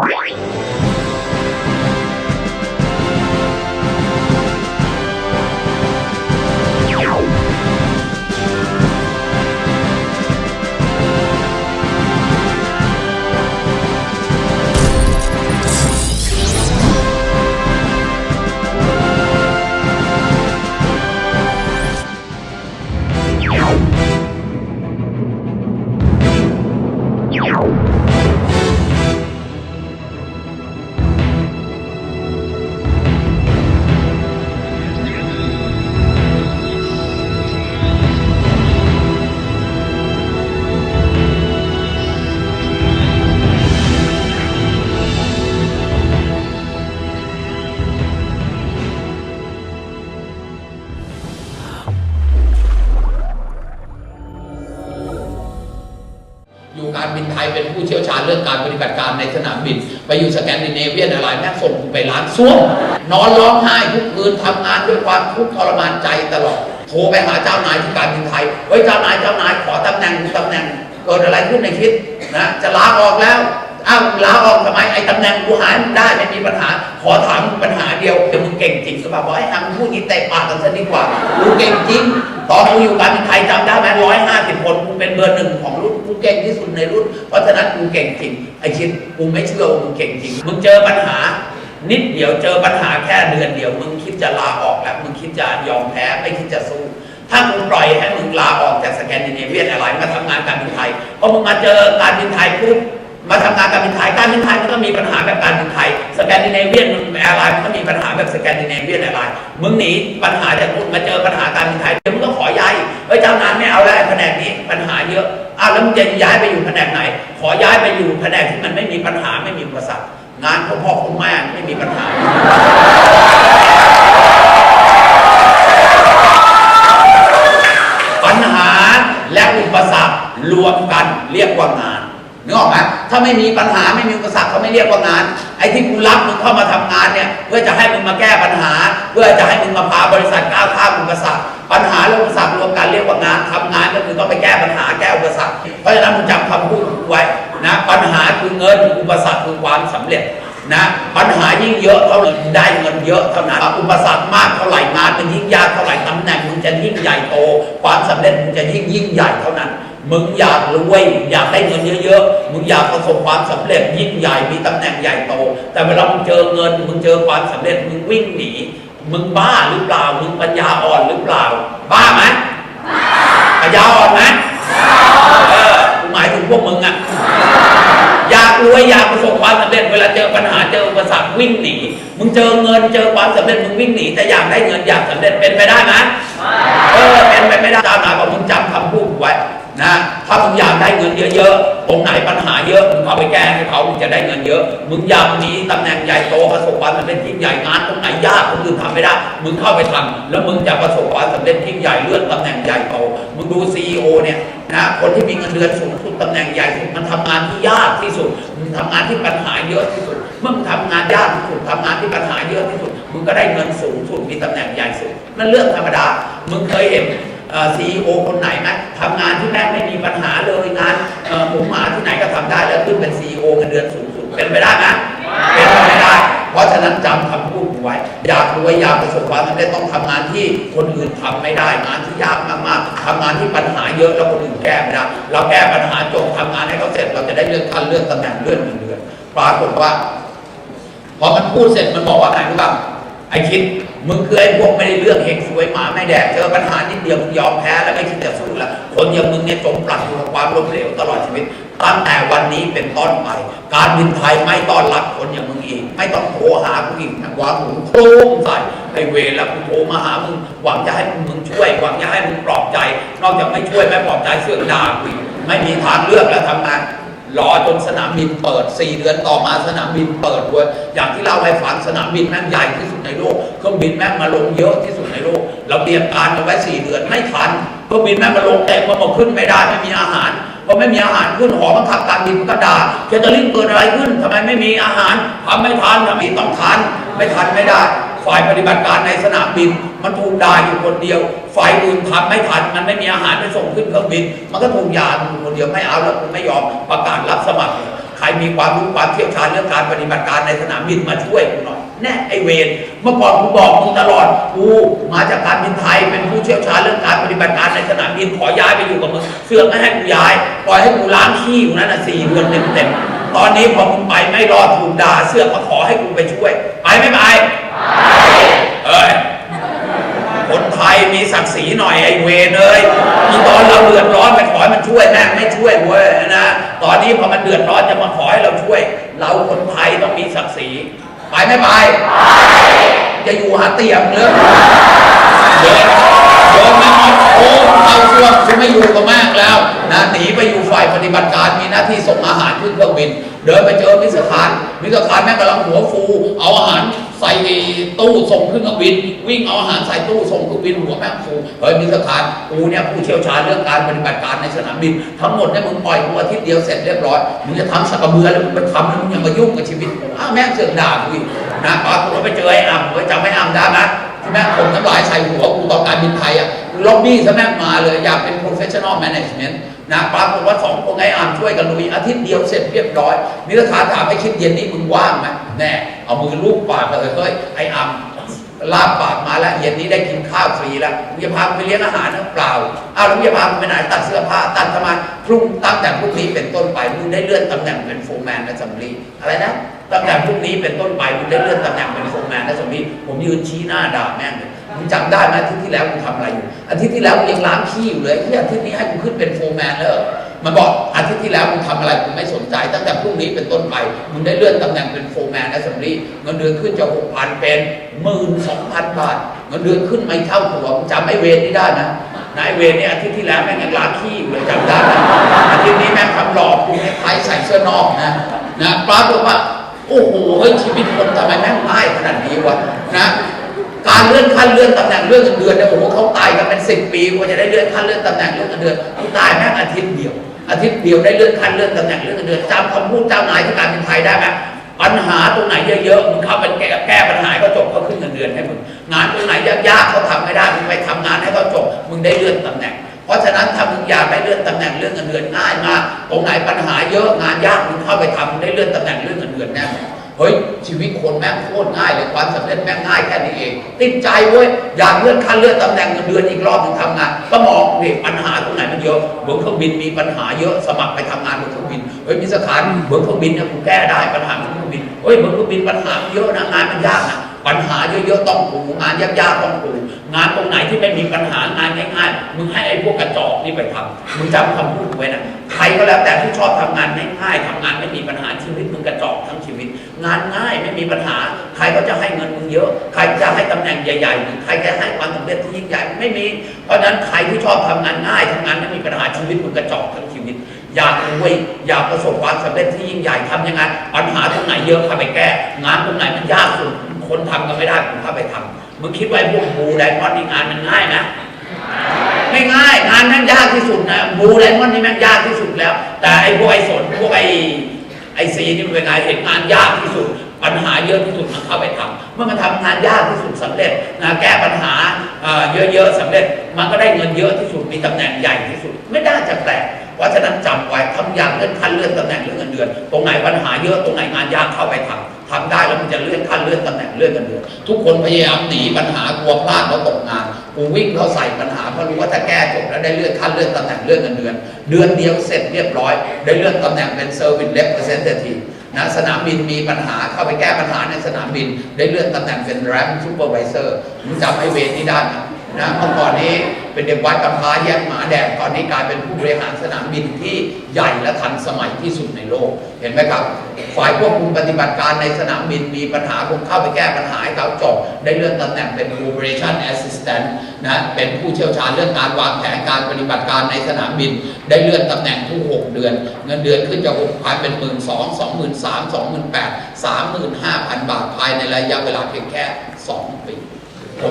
อ เรื่องการปฏิบัติการในสนามบิน ไปอยู่สแกนดิเนเวียนอะไรแม่งส่งกูไปร้านซ่วมนอนร้องไห้ทุกคืนทำงานด้วยความทุกข์ทรมานใจตลอดโทรไปหาเจ้านายที่การบินไทยเฮ้ยเจ้านายเจ้านายขอตำแหน่งตำแหน่งเกิดอะไรขึ้นในคิดนะจะลาออกแล้วอ้าวลาออกทำไมไอ้ตำแหน่งกูหาได้ไม่มีปัญหา ขอถามปัญหาเดียวเดี๋ยวมึงเก่งจริงหรือเปล่าบอกให้ทำพูดนี้เตะปากกันซะดีกว่ากูเก่งจริง ตอนกูอยู่การบินไทยจำได้ไหมร้อยห้าสิบคนกูเป็นเบอร์หนึ่งของรุ่นกูเก่งที่สุดในรุ่น เพราะฉะนั้นกูเก่งจริงไอ้ชิดกูไม่เชื่อว่ามึงเก่งจริงมึงเจอปัญหา นิดเดียวเจอปัญหาแค่เดือนเดียว มึงคิดจะลาออกแล้วมึงคิดจะยอมแพ้ไม่คิดจะสู้ถ้ามึงปล่อยให้มึงลาออกจากสแกนดิเนเวียนอะไรมาทำงานการบินไทยพอมึงมาเจอการบินไทยปุ๊บ มาทำงานการบินไทยการบินไทยมันก็มีปัญหาแบบการบินไทย สแกนดิเนเวียนแอร์ไลน์มันก็มีปัญหาแบบสแกนดิเนเวียนแอร์ไลน์มึงหนีปัญหาจากมึงมาเจอปัญหาการบินไทยเดี๋ยวมึงก็ขอย้ายเฮ้ยเจ้านายไม่เอาแล้วไอ้แผนกนี้ปัญหาเยอะอ้าวแล้วมึงจะย้ายไปอยู่แผนกไหน ขอย้ายไปอยู่แผนกที่มันไม่มีปัญหาไม่มีอุปสรรคงานของพ่อของแม่ไม่มีปัญหา ปัญหาและอุปสรรครวมกันเรียกว่างานนึกออกไหม ถ้าไม่มีปัญหาไม่มีอุปสรรคเขาไม่เรียกว่างาน ไอ้ที่กูรับมึงเข้ามาทำงานเนี่ย เพื่อจะให้มึงมาแก้ปัญหา เพื่อจะให้มึงมาพาบริษัทก้าวข้ามอุปสรรคปัญหาและอุปสรรครวมกันเรียกว่างานทำงานก็คือต้องไปแก้ปัญหาแก้อุปสรรคเพราะฉะนั้นมึงจำคำพูดกูไว้นะปัญหาคือเงินอุปสรรคคือความสำเร็จนะปัญหายิ่งเยอะเท่าไหร่ได้เงินเยอะเท่านั้นอุปสรรคมากเท่าไหร่งานมันยิ่งยากเท่าไหร่ตำแหน่งมึงจะยิ่งใหญ่โต ความสำเร็จมึงจะยิ่งยิ่งใหญ่เท่านั้น มึงอยากรวยอยากได้เงินเยอะๆ มึงอยากประสบความสำเร็จยิ่งใหญ่มีตำแหน่งใหญ่โต แต่เวลามึงเจอเงิน มึงเจอความสำเร็จมึงวิ่งหนี มึงบ้าหรือเปล่า มึงปัญญาอ่อนหรือเปล่า บ้าไหมปัญญาอ่อนไหมเออหมายถึงพวกมึงอะอยากรวยอยากประสบความสำเร็จเวลาเจอปัญหาเจออุปสรรควิ่งหนี มึงเจอเงินเจอความสำเร็จมึงวิ่งหนีแต่อยากได้เงินอยากสำเร็จเป็นไปได้ไหม นะถ้ามึงอยากได้เงินเยอะๆตรงไหนปัญหาเยอะมึงเอาไปแก้ให้เขามึงจะได้เงินเยอะ มึงอยากมีตำแหน่งใหญ่โตประสบความสำเร็จยิ่งใหญ่งานตรงไหนยากคนอื่นทำไม่ได้ มึงเข้าไปทำแล้วมึงจะประสบความสำเร็จยิ่งใหญ่เลื่อนตำแหน่งใหญ่โตมึงดูซีอเนี่ยนะคนที่มีเงินเดือนสูงสุดตำแหน่งใหญ่สุดมันทำงานที่ยากที่สุดมึงทำงานที่ปัญหาเยอะที่สุดเมื่อมึงทำงานยากที่สุดทำงานที่ปัญหาเยอะที่สุดมึงก็ได้เงินสูงสุดมีตำแหน่งใหญ่สุดนั่นเรื่องธรรมดามึงเคยเห็น ซีอีโอคนไหนไหมทำงานที่แม่ไม่มีปัญหาเลยงานหมูหมาที่ไหนก็ทำได้แล้วขึ้นเป็นซีอีโอเงินเดือนสูงสุดเป็นไปได้ไหมเป็นไปไม่ได้ เพราะฉะนั้นจำคำพูดไว้ อยากรวยอยากประสบความสำเร็จต้องทำงานที่คนอื่นทำไม่ได้งานที่ยากมากๆทำงานที่ปัญหาเยอะแล้วคนอื่นแก้ไม่ได้เราแก้ปัญหาจบทำงานให้เขาเสร็จเราจะได้เลื่อนขั้นเลื่อนตำแหน่งเลื่อนเงินเดือนปรากฏว่าพอมันพูดเสร็จมันบอกว่าไงรู้ป่ะไอคิด มึงคือไอ้พวกไม่ได้เรื่องเฮงสวยหมาไม่แดกเจอปัญหานิดเดียวมึงยอมแพ้แล้วไม่คิดจะสู้แล้วคนอย่างมึงเนี่ยจมปลักอยู่กับความล้มเหลวตลอดชีวิตตั้งแต่วันนี้เป็นต้นไป การบินไทยไม่ต้อนรับคนอย่างมึงอีก ไม่ต้องโทรหากูอีกนะวางหูโครมใส่ไอเวรแล้วกูโทรมาหามึงหวังจะให้มึงช่วยหวังจะให้มึงปลอบใจ นอกจากไม่ช่วยไม่ปลอบใจเสือกด่ากูไม่มีทางเลือกแล้วทำงาน รอจนสนามบินเปิด 4 เดือนต่อมาสนามบินเปิดเว้ยอย่างที่เล่าให้ฟังสนามบินแม่งใหญ่ที่สุดในโลกเครื่องบินแม่งมาลงเยอะที่สุดในโลกเราเตรียมการเอาไว้ 4 เดือนไม่ทันเครื่องบินแม่งมาลงเต็มมาบอกขึ้นไม่ได้ไม่มีอาหารพอไม่มีอาหารขึ้นหอบังคับการบินก็ด่าเจตลิงเกิดอะไรขึ้นทำไมไม่มีอาหารทำไม่ทันทำไมต้องทันไม่ทันไม่ได้ ฝ่ายปฏิบัติการในสนามบิน มันถูกด่าอยู่คนเดียว ฝ่ายอื่นทำไม่ทัน มันไม่มีอาหารไปส่งขึ้นเครื่องบิน มันก็ถูกยาอยู่คนเดียวไม่เอาแล้วกูไม่ยอมประกาศรับสมัครขรมีความรู้ความเชี่ยวชาญเรื่องการปฏิบัติการในสนามบินมาช่วยกูหน่อยแน่ไอเวนเมื่อก่อนกูบอกมึงตลอดกูมาจากการบินไทยเป็นผู้เชี่ยวชาญเรื่องการปฏิบัติการในสนามบินขอย้ายไปอยู่กับมึงเสือกไม่ให้กูย้ายปล่อยให้กูล้างขี้อยู่นั่นน่ะสี่เดือนเต็มๆตอนนี้พอมึงไปไม่รอดถูกด่าเสือกมาขอให้กูไปช่วย ไปไม่ไป คนไทยมีศักดิ์ศรีหน่อยไอ้เวเลยที่ตอนเราเดือดร้อนไปขอให้มันช่วยแม่ไม่ช่วยเว้ยนะตอนนี้พอมันเดือดร้อนจะมาขอให้เราช่วย เราคนไทยต้องมีศักดิ์ศรีไปไม่ไปจะอยู่หาเตียงเนื้อเดินเดินมาห มดโอ้เอาช่วงจะไม่อยู่กับม่งแล้วนะหนีไปอยู่ฝ่ายปฏิบัติการมีหน้าที่ส่งอาหารขึ้นเครื่องบิน เดินไปเจอมิสคารมิสคารแม่งกำลังหัวฟู เอาอาหารใส่ตู้ส่งขึ้นเครื่องบิน วิ่งเอาอาหารใส่ตู้ส่งเครื่องบินหัวแม่งฟูเฮ้ยมิสคารกูเนี่ยผู้เชี่ยวชาญเรื่องการปฏิบัติการในสนามบิน ทั้งหมดเนี่ยมึงปล่อยกูอาทิตย์เดียวเสร็จเรียบร้อยมึงจะทำสักกระเบือแล้วมึงไปทำแล้วมึงยังมายุ่งกับชีวิตอ้าวแม่เสือกด่ากูอีกนะตอนกูไปเจอไอ้อ่ำไว้จำไอ้อ่ำได้ไหมที่แม่งผมทั้งหลายใส่หัวกูตอนการบินไทยอะ ล็อบบี้ซะแม่งมาเลย อยากเป็น professional management นะปรากฏว่าสองคนไอ้อามช่วยกันลุยอาทิตย์เดียวเสร็จเรียบร้อยนิรฐาถามไอ้คิดเย็นนี้มึงว่างไหมแน่เอามือลูบปากเลยเฮ้ยไอ้อามลาบปากมาแล้วเย็นนี้ได้กินข้าวฟรีแล้วมึงจะพาไปเลี้ยงอาหารนะเปล่าอ้าวแล้วมึงจะพาไปไหนตัดเสื้อผ้าตัดทำไมพรุ่งตั้งแต่พรุ่งนี้เป็นต้นไปมึงได้เลื่อนตำแหน่งเป็นโฟร์แมนในสัมลีอะไรนะตั้งแต่พรุ่งนี้เป็นต้นไปคุณได้เลื่อนตำแหน่งเป็นโฟร์แมนและสมิธผมยืนชี้หน้าด่าแม่งเลย มึงจำได้ไหมอาทิตย์ที่แล้วกูทำอะไรอยู่อาทิตย์ที่แล้วกูยังล้างขี้อยู่เลยที่อาทิตย์นี้ให้กูขึ้นเป็นโฟร์แมนแล้วมันบอกอาทิตย์ที่แล้วมึงทำอะไรกูไม่สนใจ ตั้งแต่พรุ่งนี้เป็นต้นไปมึงได้เลื่อนตำแหน่งเป็นโฟร์แมนและสมิธเงินเดือนขึ้นจากหกพันเป็นหมื่นสองพันบาทเงินเดือนขึ้นไม่เท่าตัวมึงจำไอ้เวรนี่ได้นะนายเวรเนี่ยอาทิตย์ที่แล้วแม่งยังล้างขี้อยู่เลยจำได้นะอาทิตย์นี้แม่งทำหลอกูคล้ายๆใส่เสื้อนอกนะนะปรากฏว่าโอ้โหเฮ้ยชีวิตคนทำไมแม่งง่ายขนาดนี้วะนะ การเลื่อนขั้นเลื่อนตำแหน่งเลื่อนเงินเดือนเนี่ยโอ้โหเขาตายกันเป็นสิบปีกว่าจะได้เลื่อนขั้นเลื่อนตำแหน่งเลื่อนเงินเดือนกูตายแม่อาทิตย์เดียว อาทิตย์เดียวได้เลื่อนขั้นเลื่อนตำแหน่งเลื่อนเงินเดือนจำคำพูดเจ้านายที่การบินไทยได้ไหมปัญหาตรงไหนเยอะๆมึงเข้าไปแก้แก้ปัญหาให้เขาจบเขาขึ้นเงินเดือนให้มึงงานตรงไหนยากๆเขาทำไม่ได้มึงไปทำงานให้เขาจบมึงได้เลื่อนตำแหน่ง เพราะฉะนั้นถ้ามึงอยากได้เลื่อนตำแหน่งเลื่อนเงินเดือนง่ายมากตรงไหนปัญหาเยอะงานยากมึงเข้าไปทำมึงได้เลื่อนตำแหน่งเลื่อนเงินเดือนแน่ ฮ้ยชีวิตคนแม่งโคตรง่ายเลยความสำเร็จแม่งง่ายแค่นี้เอง ติดใจเว้ยอยากเลื่อนขั้นเลื่อนตำแหน่งเงินเดือนอีกรอบหนึ่งทำงานก็มองดิปัญหาตรงไหนมันเยอะบนเครื่องบินมีปัญหาเยอะสมัครไปทำงานบนเครื่องบินเฮ้ยมีสถานบนเครื่องบินเนี่ยกูแก้ได้ปัญหาบนเครื่องบินเฮ้ยบนเครื่องบินปัญหาเยอะนะงานมันยากนะปัญหาเยอะๆต้องกูงานยากๆต้องกูงานตรงไหนที่ไม่มีปัญหางานง่ายๆมึงให้ไอ้พวกกระจอกนี่ไปทำมึงจำคำพูดไว้นะ รก็แล้วแต่ที่ชอบทำงานง่ายๆทำงานไม่มีปัญหาชีวิตมึงกระจอกทั้งชีวิต งานง่ายไม่มีปัญหา ใครก็จะให้เงินมึงเยอะ ใครจะให้ตำแหน่งใหญ่ๆมึงใครจะให้ความสำเร็จที่ยิ่งใหญ่ไม่มี เพราะฉะนั้นใครที่ชอบทำงานง่ายทำงานไม่มีปัญหาชีวิตมึงกระจอกทั้งชีวิต อยากรวยอยากประสบความสำเร็จที่ยิ่งใหญ่ทำยังไงปัญหาตรงไหนเยอะเข้าไปแก้ งานตรงไหนมันยากสุดคนทำกันไม่ได้ผมเข้าไปทำมึงคิดว่าไอ้พวกบูไดมอนด์นี่งานมันง่ายนะ ไม่ง่ายงานแม่งยากที่สุดนะบูไดมอนด์นี่แม่งยากที่สุดแล้ว แต่ไอ้พวกไอ้สนพวกไอ้ไอ้ซีนี่มันเป็นไงเห็นงานยากที่สุด ปัญหาเยอะที่สุดมันเข้าไปทำเมื่อมันทำงานยากที่สุดสำเร็จนะแก้ปัญหาเยอะๆสำเร็จ มันก็ได้เงินเยอะที่สุดมีตำแหน่งใหญ่ที่สุด ไม่ได้จะแปลกเพราะฉะนั้นจำไว้ทำอย่างเลื่อนขั้นเลื่อนตำแหน่งเลื่อนเงินเดือน ตรงไหนปัญหาเยอะตรงไหนงานยากเข้าไปทำทำได้แล้วมันจะเลื่อนขั้นเลื่อนตำแหน่งเลื่อนเงินเดือนทุกคนพยายามหนีปัญหากลัวพลาดแล้วตกงาน กูวิ่งเข้าใส่ปัญหาเพราะรู้ว่าถ้าแก้จบแล้วได้เลื่อนขั้นเลื่อนตำแหน่งเลื่อนเงินเดือน เดือนเดียวเสร็จเรียบร้อย ได้เลื่อนตำแหน่งเป็น Service Representative นะสนามบินมีปัญหาเข้าไปแก้ปัญหาในสนามบิน ได้เลื่อนตำแหน่งเป็นแรมซูเปอร์ไวเซอร์มึงจำไอ้เวรนี้ได้ไหม นะเมื่อก่อนนี้เป็นเด็กวัดกำพร้าแยกหมาแดงตอนนี้กลายเป็นผู้บริหารสนามบินที่ใหญ่และทันสมัยที่สุดในโลก เห็นไหมครับ ฝ่ายควบคุมปฏิบัติการในสนามบินมีปัญหาผมเข้าไปแก้ปัญหาให้เขาจบ ได้เลื่อนตำแหน่งเป็น Operation Assistant นะเป็นผู้เชี่ยวชาญเรื่องการวางแผนการปฏิบัติการในสนามบิน ได้เลื่อนตำแหน่งทุก 6 เดือน เงินเดือนขึ้นจาก6 0 0 0เป็นหมื่นสองสองหมื่นสามสองหมื่นแปดสามหมื่นห้าพันบาทภายในระยะเวลาเพียงแค่2ปีผ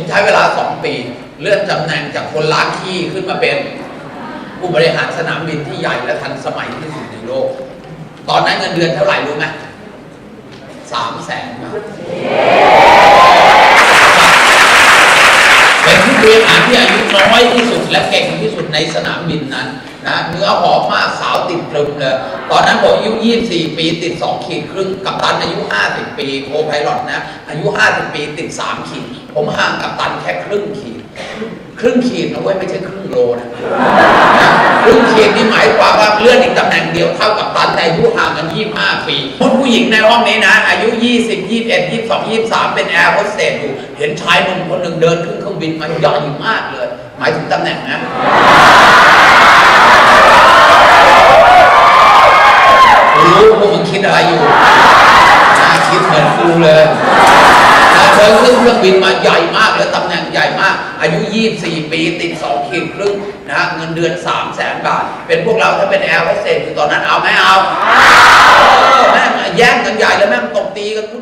มใช้เวลา 2 ปี เลื่อน ตำแหน่งจากคนล้างขี้ขึ้นมาเป็นผู้บริหารสนามบินที่ใหญ่และทันสมัยที่สุดในโลก ตอนนั้นเงินเดือนเท่าไหร่รู้ไหมสามแสนบาทบริหารที่อายุน้อยที่สุดและเก่งที่สุดในสนามบินนั้นนะเนื้อหอมมากสาวติดตรึมเลย ตอนนั้นผมอายุ 24 ปีติด 2 ขีดครึ่ง กับตันอายุ 50 ปีโคไพลอตนะ อายุ 50 ปีติด 3 ขีด ผมห่างกับตันแค่ครึ่งขีด ครึ่งขีดนะเว้ยไม่ใช่ครึ่งโลนะครึ่งขีดนี่หมายความว่าเลื่อนอีกตำแหน่งเดียวเท่ากับตันแต่อายุห่างกัน 25 ปีคนผู้หญิงในห้องนี้นะ อายุ 20 21 22 23 เป็นแอร์โฮสเตสอยู่ เห็นชายหนุ่มคนหนึ่งเดินขึ้นเครื่องบินมาใหญ่มากเลย หมายถึงตำแหน่งนะรู้พวกมึงคิดอะไรอยู่คิดเหมือนกูเลยนะเธอขึ้นเครื่อง บินมาใหญ่มากแล้วตำแหน่งใหญ่มาก อายุ 24 ปีติด2ขีดครึ่งนะเงินเดือน 3 0 0แสนบาท เป็นพวกเราถ้าเป็นแอร์โฮสเตสอยู่ตอนนั้นเอาไหมเอาเออแม่งแย่งกันใหญ่แล้วแม่งตบตีกันวุ่นวาย